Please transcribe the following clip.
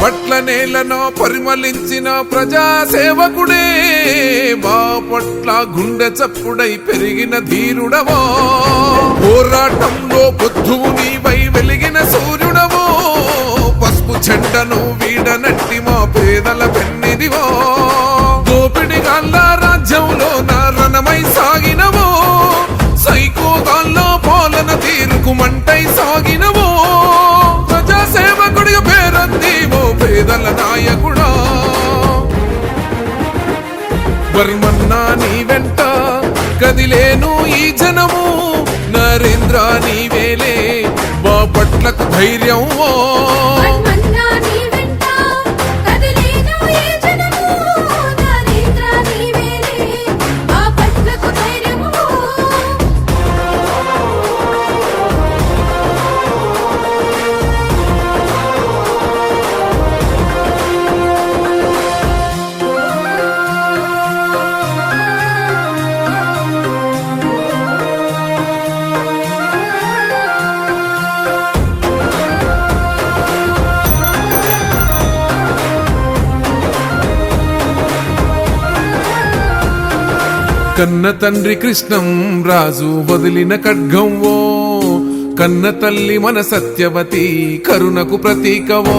నేలనో పరిమళించిన ప్రజా సేవకుడే మా పట్ల గుండె చప్పుడై పెరిగిన ధీరుడవో. పోరాటంలో బుద్ధువు నీవై వెలిగిన సూర్యుడవో. పసుపు చెండను వీడనట్టి మా పేదల పెన్నిదివో. దోపిడి గాళ్ళ రాజ్యంలో నారణమై సాగినవో. సైకో పాలన తీరుకు మంటై సాగినవో. వర్మన్నా నీ వెంట కదిలేను ఈ జనము. నరేంద్ర నీవేలే బాపట్లకు ధైర్యం కన్న తండ్రి కృష్ణం రాజు వదిలిన ఖడ్గంవో కన్న తల్లి మన సత్యవతి కరుణకు ప్రతీకవో